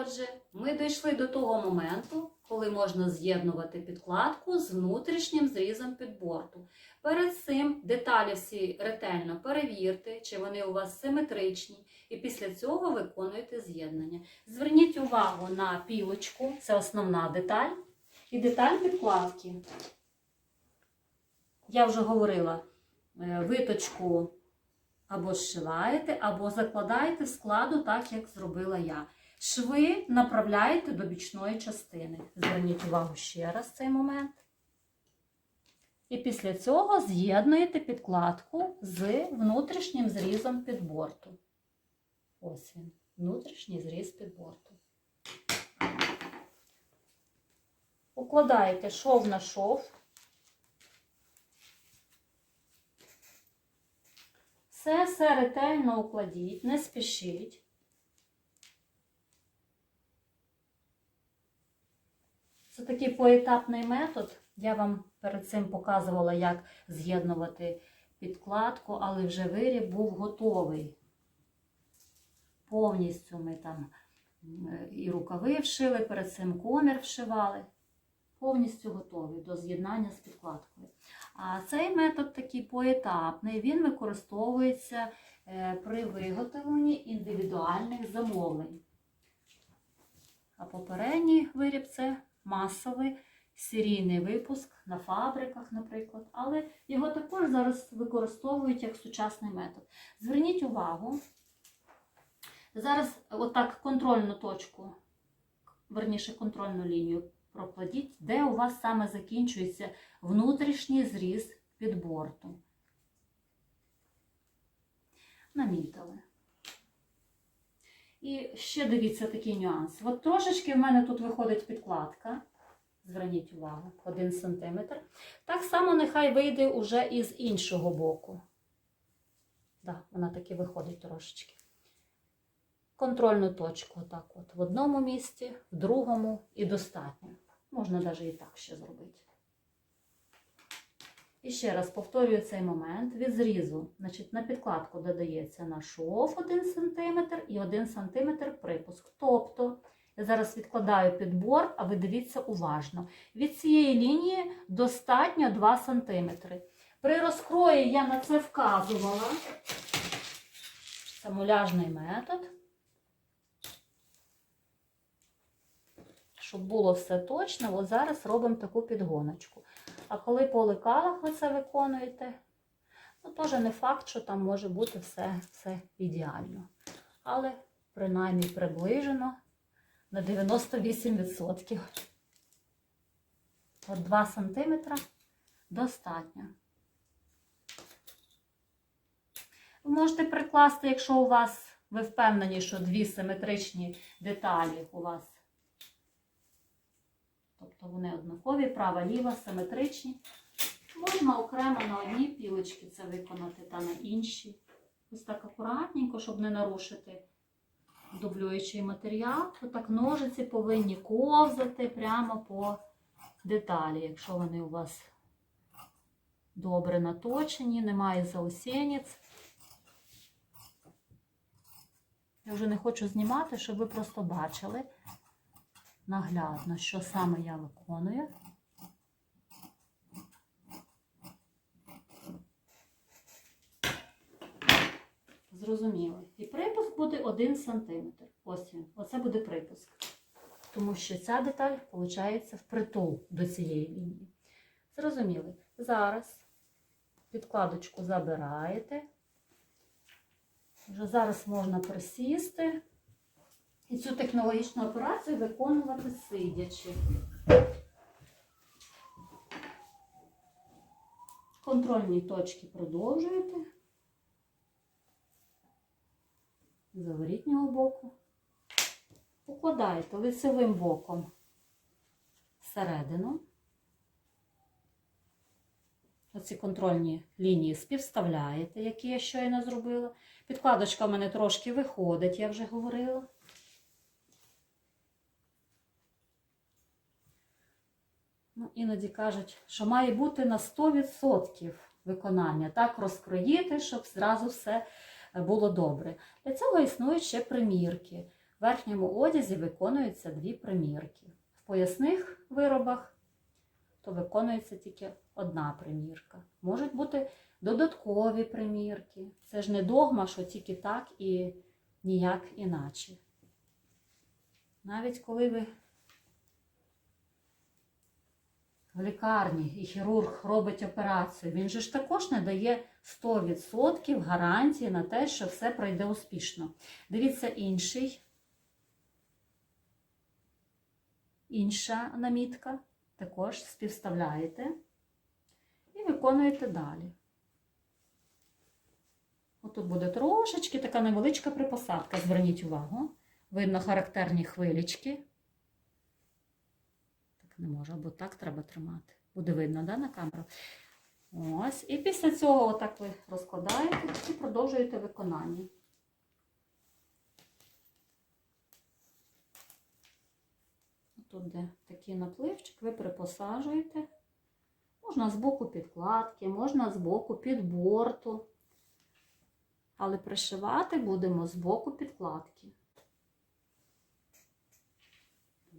Отже, ми дійшли до того моменту, коли можна з'єднувати підкладку з внутрішнім зрізом підборту. Перед цим деталі всі ретельно перевірте, чи вони у вас симетричні, і після цього виконуєте з'єднання. Зверніть увагу на пілочку, це основна деталь, і деталь підкладки. Я вже говорила, е, виточку або зшиваєте, або закладаєте в складу, так як зробила я. Шви направляєте до бічної частини. Зверніть увагу ще раз цей момент. І після цього з'єднуєте підкладку з внутрішнім зрізом підборту. Ось він, внутрішній зріз підборту. Укладаєте шов на шов. Все, все ретельно укладіть, не спішіть. Це такий поетапний метод. Я вам перед цим показувала, як з'єднувати підкладку, але вже виріб був готовий. Повністю ми там і рукави вшили, перед цим комір вшивали. Повністю готовий до з'єднання з підкладкою. А цей метод такий поетапний, він використовується е, при виготовленні індивідуальних замовлень. А попередній виріб це масовий серійний випуск на фабриках, наприклад. Але його також зараз використовують як сучасний метод. Зверніть увагу, зараз отак контрольну точку, верніше контрольну лінію прокладіть, де у вас саме закінчується внутрішній зріз підборту. Намітили. І ще дивіться такий нюанс. От трошечки в мене тут виходить підкладка. Зверніть увагу, 1 см. Так само нехай вийде уже із іншого боку. Да, вона таки виходить трошечки. Контрольну точку отак от в одному місці, в другому і достатньо. Можна навіть і так ще зробити. І ще раз повторюю цей момент від зрізу. Значить, на підкладку додається на шов 1 см і 1 см припуск. Тобто, я зараз відкладаю підбор, а ви дивіться уважно. Від цієї лінії достатньо 2 см. При розкрої я на це вказувала. Це муляжний метод. Щоб було все точно, от зараз робимо таку підгоночку. А коли по лекалах ви це виконуєте, ну теж не факт, що там може бути все, все ідеально. Але принаймні приближено на 98%. От 2 см достатньо. Ви можете прикласти, якщо у вас, ви впевнені, що дві симетричні деталі у вас Вони однакові, права, ліва, симетричні. Можна окремо на одній пілочці це виконати та на іншій. Ось так акуратненько, щоб не нарушити дублюючий матеріал. Отак ножиці повинні ковзати прямо по деталі, якщо вони у вас добре наточені, немає заусєніць. Я вже не хочу знімати, щоб ви просто бачили наглядно, що саме я виконую. Зрозуміло. І припуск буде 1 см. Ось він. Оце буде припуск. Тому що ця деталь, виходить, впритул до цієї лінії. Зрозуміли. Зараз підкладочку забираєте. Вже зараз можна присісти. І цю технологічну операцію виконувати сидячи. Контрольні точки продовжуєте. З заворітнього боку. Укладаєте лицевим боком всередину. Оці контрольні лінії співставляєте, які я щойно зробила. Підкладочка в мене трошки виходить, я вже говорила. Ну, іноді кажуть, що має бути на 100% виконання. Так розкроїти, щоб зразу все було добре. Для цього існують ще примірки. В верхньому одязі виконуються дві примірки. В поясних виробах то виконується тільки одна примірка. Можуть бути додаткові примірки. Це ж не догма, що тільки так і ніяк іначе. Навіть коли ви в лікарні і хірург робить операцію, він же ж також не дає 100% гарантії на те, що все пройде успішно. Дивіться інший. Інша намітка також співставляєте і виконуєте далі. Отут буде трошечки така невеличка припосадка, зверніть увагу. Видно характерні хвилічки. Не можу, або так треба тримати. Буде видно, да, на камеру? Ось. І після цього отак ви розкладаєте і продовжуєте виконання. Тут, де такий напливчик, ви припосаджуєте. Можна з боку підкладки, можна з боку підборту. Але пришивати будемо з боку підкладки.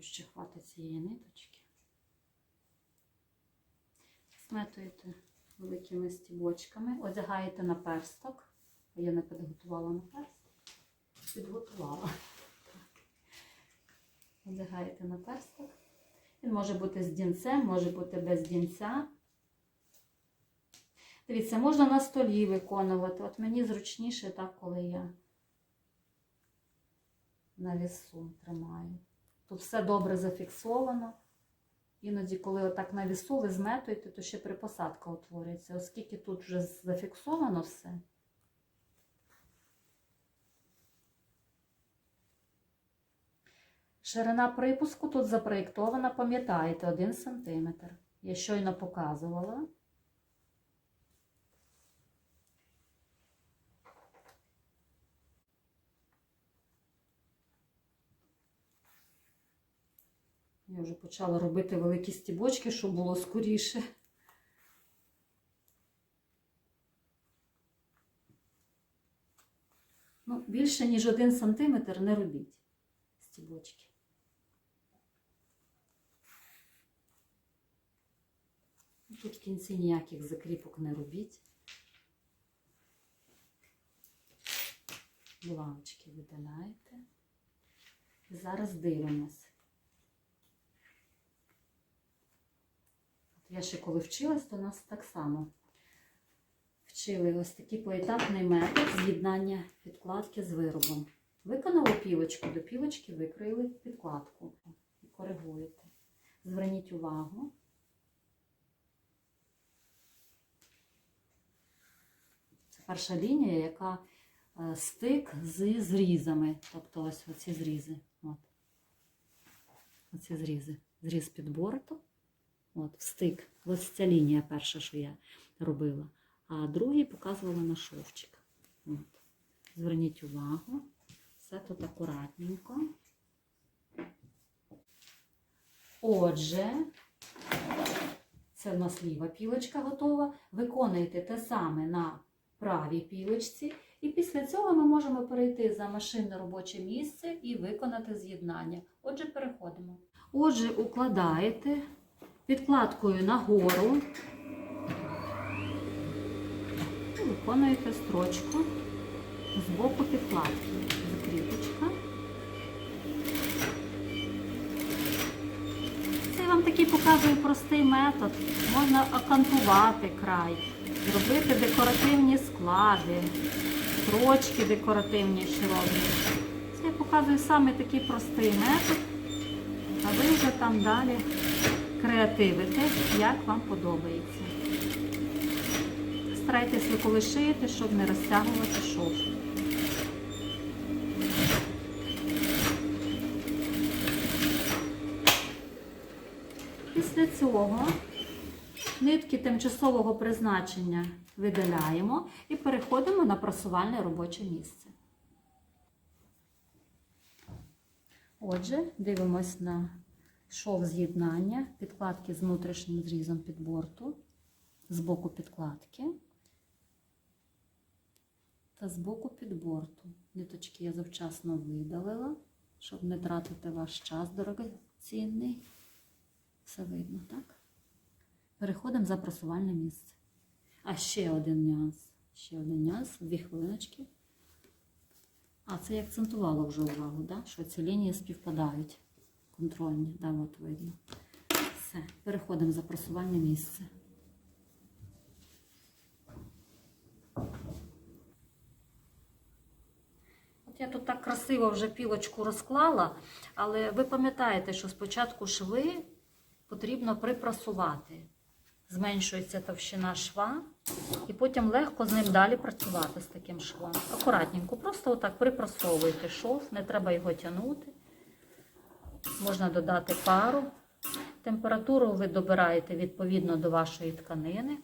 Ще хватить цієї ниточки. Сметуєте великими стібочками, одягаєте на персток. Я не підготувала на персток. Підготувала. Одягаєте на персток. Він може бути з дінцем, може бути без дінця. Дивіться, можна на столі виконувати. От мені зручніше так, коли я на вісу тримаю. Тут все добре зафіксовано. Іноді, коли отак на вісу ви зметуєте, то ще припосадка утворюється, оскільки тут вже зафіксовано все. Ширина припуску тут запроєктована, пам'ятаєте, 1 см. Я щойно показувала. Вже почала робити великі стібочки, щоб було скоріше. Ну, більше, ніж 1 см не робіть стібочки. Тут в кінці ніяких закріпок не робіть. Булавочки видаляєте. Зараз дивимось. Я ще коли вчилась, то нас так само вчили ось такий поетапний метод з'єднання підкладки з виробом. Виконали пілочку, до пілочки викроїли підкладку і коригуєте. Зверніть увагу. Це перша лінія, яка е, стик з зрізами. Тобто ось оці зрізи. От. Оці зрізи. Зріз під борту. От, стик. Ось ця лінія перша, що я робила. А другий показувала на шовчик. От. Зверніть увагу. Все тут акуратненько. Отже, це в нас ліва пілочка готова. Виконуйте те саме на правій пілочці. І після цього ми можемо перейти за машинне робоче місце і виконати з'єднання. Отже, переходимо. Отже, укладаєте підкладкою нагору. І виконуєте строчку з боку підкладки. Закріпочка. Це я вам такий показую простий метод. Можна окантувати край, зробити декоративні склади, строчки декоративні ще роблять. Це я показую саме такий простий метод, а ви вже там далі креативите, як вам подобається. Старайтесь ви коли шиєте, щоб не розтягувати шов. Після цього нитки тимчасового призначення видаляємо і переходимо на просувальне робоче місце. Отже, дивимось на шов з'єднання, підкладки з внутрішнім зрізом під борту, з боку підкладки та з боку підборту. Ниточки я завчасно видалила. щоб не тратити ваш час дорогоцінний. Все видно, так? Переходимо за просувальне місце. А ще один нюанс. Ще один нюанс, дві хвилиночки. А це я акцентувала вже увагу, да? що ці лінії співпадають. Контрольні, да, от видно. Все, переходимо за просувальне місце. От я тут так красиво вже пілочку розклала, але ви пам'ятаєте, що спочатку шви потрібно припрасувати. Зменшується товщина шва, і потім легко з ним далі працювати з таким швом. Акуратненько, просто отак припрасовуєте шов, не треба його тягнути. Можна додати пару. Температуру ви добираєте відповідно до вашої тканини.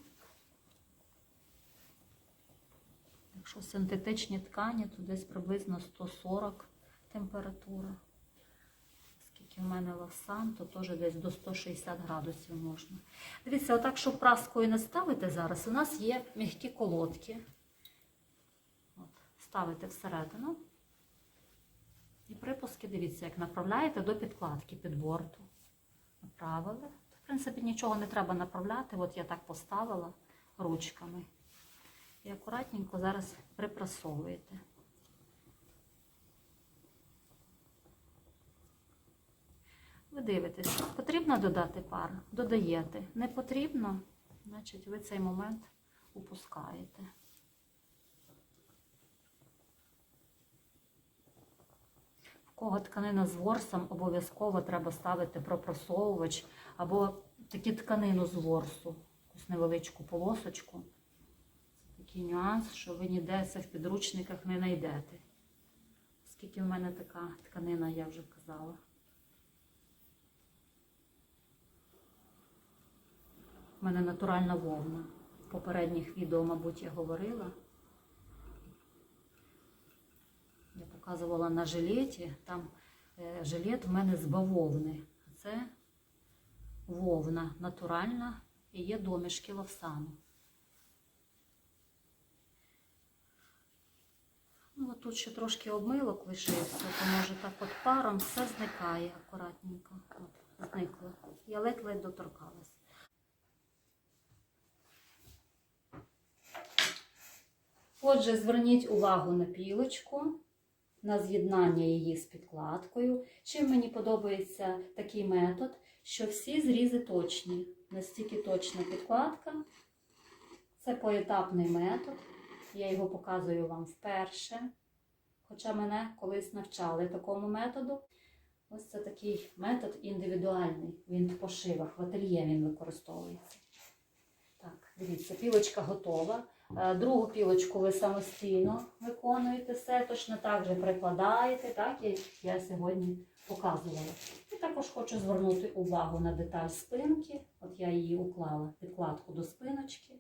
Якщо синтетичні ткані, то десь приблизно 140 температура. Скільки в мене лавсан, то теж десь до 160 градусів можна. Дивіться, отак, щоб праскою не ставити зараз, у нас є м'які колодки. От, ставите всередину. І припуски, дивіться, як направляєте до підкладки під борту. Направили. В принципі, нічого не треба направляти. От я так поставила ручками. І акуратненько зараз припрасовуєте. Ви дивитесь, потрібно додати пар? Додаєте. Не потрібно, значить ви цей момент упускаєте. Кого тканина з ворсом, обов'язково треба ставити пропросовувач або таку тканину з ворсу, якусь невеличку полосочку. Такий нюанс, що ви ніде це в підручниках не знайдете. Скільки в мене така тканина, я вже казала. У мене натуральна вовна. В попередніх відео, мабуть, я говорила. Я показувала на жилеті. Там е, жилет в мене з бавовни. Це вовна натуральна і є домішки лавсану. Ну, тут ще трошки обмилок лишився, то може так от паром все зникає акуратненько. От, зникло. Я ледь-ледь доторкалась. Отже, зверніть увагу на пілочку, на з'єднання її з підкладкою. Чим мені подобається такий метод, що всі зрізи точні. Настільки точна підкладка. Це поетапний метод. Я його показую вам вперше. Хоча мене колись навчали такому методу. Ось це такий метод індивідуальний. Він в пошивах, в ательє він використовується. Так, дивіться, пілочка готова. Е, Другу пілочку ви самостійно виконуєте все, точно так же прикладаєте, так як я сьогодні показувала. І також хочу звернути увагу на деталь спинки. От я її уклала підкладку до спиночки.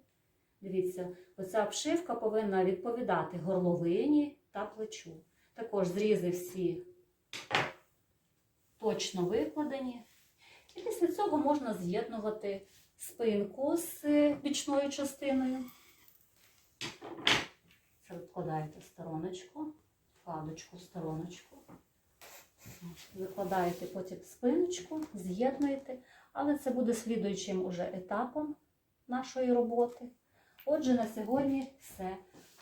Дивіться, оця обшивка повинна відповідати горловині та плечу. Також зрізи всі точно викладені. І після цього можна з'єднувати спинку з е, бічною частиною. Це викладаєте в стороночку, вкладочку в стороночку. Викладаєте потім спиночку, з'єднуєте, але це буде слідуючим уже етапом нашої роботи. Отже, на сьогодні все.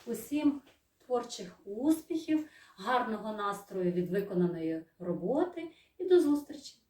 Усім творчих успіхів, гарного настрою від виконаної роботи і до зустрічі!